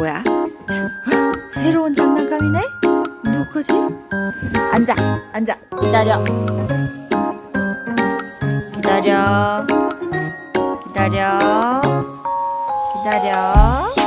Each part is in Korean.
뭐야? 자, 헉, 새로운 장난감이네? 누구 거지? 앉아, 앉아. 기다려. 기다려. 기다려. 기다려.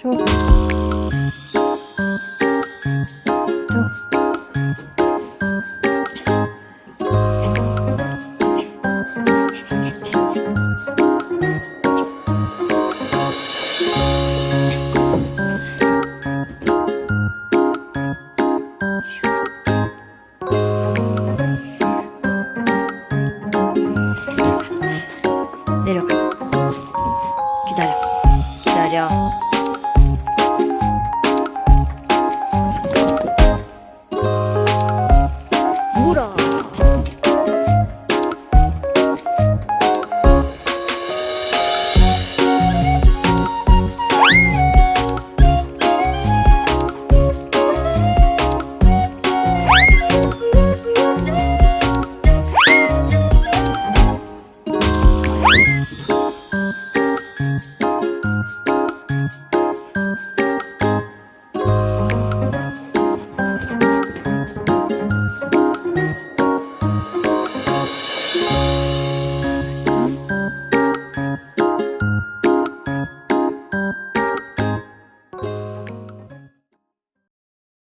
쭉. 내려가. 기다려. 기다려.